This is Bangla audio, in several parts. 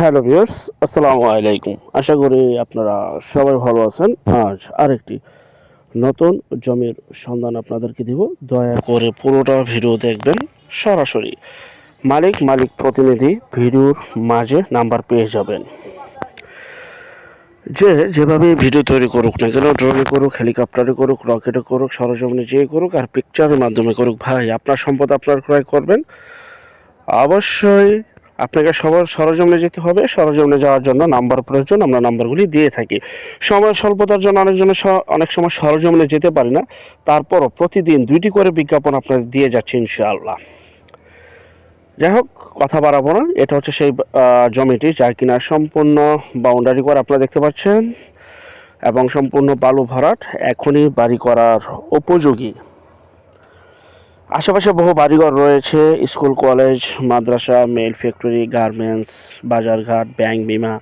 হ্যালো ভিউয়ার্স, আসসালামু আলাইকুম। আশা করি আপনারা সবাই ভালো আছেন। আজ আরেকটি নতুন জমির সন্ধান আপনাদেরকে দিব। দয়া করে পুরোটা ভিডিও দেখবেন সরাসরি। মালিক মালিক প্রতিনিধি ভিডিওর মাঝে নাম্বার পেয়ে যাবেন। যে যেভাবে ভিডিও তৈরি করুক না কেন, ড্রোনে করুক, হেলিকপ্টারে করুক, রকেটে করুক, সরজমিনে যেয়ে করুক আর পিকচারের মাধ্যমে করুক, ভাই, আপনার সম্পদ আপনার ক্রয় করবেন। অবশ্যই আপনাকে সবার সরজমিনে যেতে হবে। সরজমিনে যাওয়ার জন্য নাম্বার প্রয়োজন, আমরা নাম্বারগুলি দিয়ে থাকি। সময় স্বল্পতার জন্য অনেকজনের অনেক সময় সরজমিনে যেতে পারি না। তারপরও প্রতিদিন দুইটি করে বিজ্ঞাপন আপনাদের দিয়ে যাচ্ছে ইনশাআল্লাহ। যাই হোক, কথা বাড়াবো না। এটা হচ্ছে সেই জমিটি যা কিনা সম্পূর্ণ বাউন্ডারি করে আপনারা দেখতে পাচ্ছেন। এবং সম্পূর্ণ বালু ভরাট এখনই বাড়ি করার উপযোগী। আশেপাশে বহু বাড়িঘর রয়েছে, স্কুল, কলেজ, মাদ্রাসা, মেল ফ্যাক্টরি, গার্মেন্টস, বাজারঘাট, ব্যাংক, বিমা,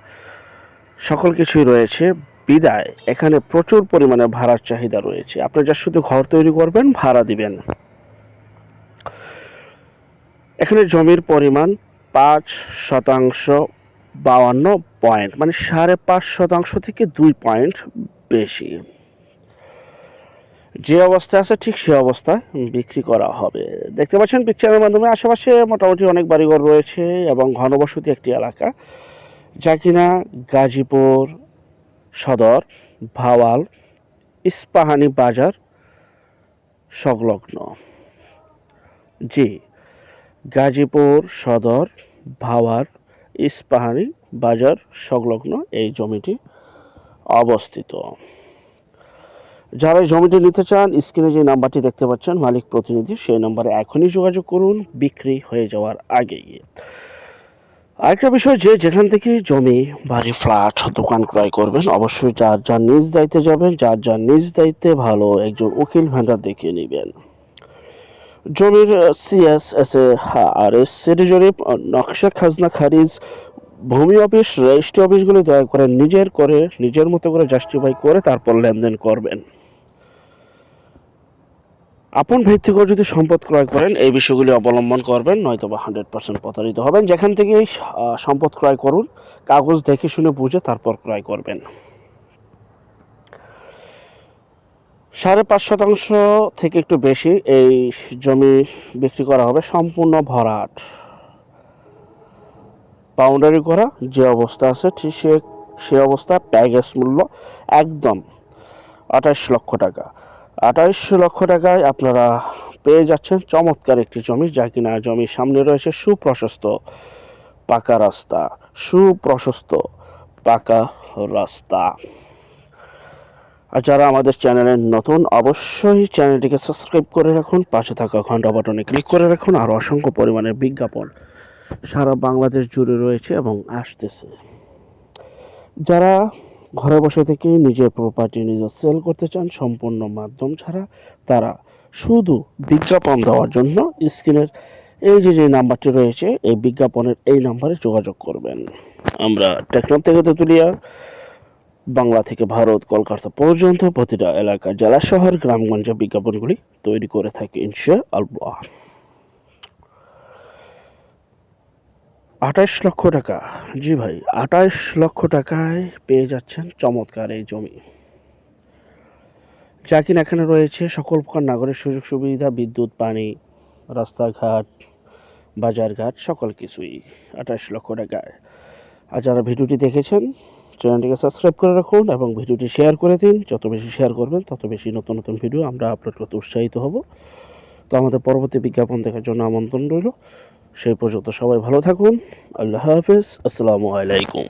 সকল কিছুই রয়েছে। বিদায়, এখানে প্রচুর পরিমাণে ভাড়ার চাহিদা রয়েছে। আপনি যা শুধু ঘর তৈরি করবেন, ভাড়া দিবেন। এখানে জমির পরিমাণ পাঁচ শতাংশ বাউান্ন পয়েন্ট মানে সাড়ে পাঁচ শতাংশ থেকে দুই পয়েন্ট বেশি। যে অবস্থায় আছে ঠিক সে অবস্থায় বিক্রি করা হবে। দেখতে পাচ্ছেন পিকচারের মাধ্যমে আশেপাশে মোটামুটি অনেক বাড়িঘর রয়েছে এবং ঘনবসতি একটি এলাকা। যা কিনা গাজীপুর, সদর, ভাওয়াল, ইস্পাহানি বাজার সংলগ্ন। জি, গাজীপুর, সদর ভাওয়ার ইস্পাহানি বাজার সংলগ্ন এই জমিটি অবস্থিত। যারা জমিটি নিতে চান, স্ক্রিনে যে নাম্বারটি দেখতে পাচ্ছেন, মালিক প্রতিনিধি, সেই নাম্বারে এখনই যোগাযোগ করুন, বিক্রি হয়ে যাওয়ার আগেই আরেকটা বিষয় যে, যেখান থেকে জমি, বাড়ি, ফ্ল্যাট, দোকান ক্রয় করবেন, অবশ্যই যার যার নিজ দায়িত্বে যাবেন, যার যার নিজ দায়িত্বে ভালো একজন উকিল ভেন্ডার দেখিয়ে নেবেন। জমির CS S A R S city জরিপ, নকশা, খাজনা, খারিজ, ভূমি অফিস, রেজিস্ট্রি অফিসগুলি দয়া করে নিজের করে, নিজের মতো করে জাস্টিফাই করে তারপর লেনদেন করবেন। আপন ভিত্তিক যদি সম্পদ ক্রয় করেন, এই বিষয়গুলি অবলম্বন করবেন নয়তো বা হান্ড্রেড পার্সেন্ট প্রতারিত হবেন। যেখান থেকে সম্পদ ক্রয় করুন, কাগজ দেখে শুনে বুঝে তারপর ক্রয় করবেন। সাড়ে পাঁচ শতাংশ থেকে একটু বেশি এই জমি বিক্রি করা হবে সম্পূর্ণ ভরাট। বাউন্ডারি করা, যে অবস্থা আছে, ঠিক সে সে অবস্থা, প্যাকেজ মূল্য একদম আঠাশ লক্ষ টাকা। আঠাশ লক্ষ টাকায় আপনারা পেয়ে যাচ্ছেন চমৎকার একটি জমি, যা কিনা জমির সামনে রয়েছে সুপ্রশস্ত পাকা রাস্তা, সুপ্রশস্ত পাকা রাস্তা। আর যারা আমাদের চ্যানেলে নতুন, অবশ্যই চ্যানেলটিকে সাবস্ক্রাইব করে রাখুন, পাশে থাকা ঘণ্টা বাটনে ক্লিক করে রাখুন আর অসংখ্য পরিমাণের বিজ্ঞাপন সারা বাংলাদেশ জুড়ে রয়েছে এবং আসতেছে। যারা ঘরে বসে থেকে নিজের প্রপার্টি নিজে সেল করতে চান, সম্পূর্ণ মাধ্যম ছাড়া তারা শুধু বিজ্ঞাপন দেওয়ার জন্য স্ক্রিনের এই যে যে নাম্বারটি রয়েছে, এই বিজ্ঞাপনের এই নাম্বারে যোগাযোগ করবেন। আমরা টেকনাফ থেকে তেঁতুলিয়া, বাংলা থেকে ভারত, কলকাতা পর্যন্ত প্রতিটা এলাকা, জেলা, শহর, গ্রামগঞ্জে বিজ্ঞাপনগুলি তৈরি করে থাকি ইনশা আল্লাহ আঠাশ লক্ষ টাকা। জি ভাই আঠাশ লক্ষ টাকায় পেয়ে যাচ্ছেন চমৎকার এই জমি। যা কিনা এখানে রয়েছে সকল প্রকার নাগরিক সুযোগ সুবিধা, বিদ্যুৎ, পানি, রাস্তাঘাট, বাজারঘাট, সকল কিছুই আঠাশ লক্ষ টাকায়। আর যারা ভিডিওটি দেখেছেন, চ্যানেলটিকে সাবস্ক্রাইব করে রাখুন এবং ভিডিওটি শেয়ার করে দিন। যত বেশি শেয়ার করবেন, তত বেশি নতুন নতুন ভিডিও আমরা আপলোড করতে উৎসাহিত হব। তো আমাদের পরবর্তী বিজ্ঞাপন দেখার জন্য আমন্ত্রণ রইল। সেই পর্যন্ত সবাই ভালো থাকুন। আল্লাহ হাফেজ। আসসালামু আলাইকুম।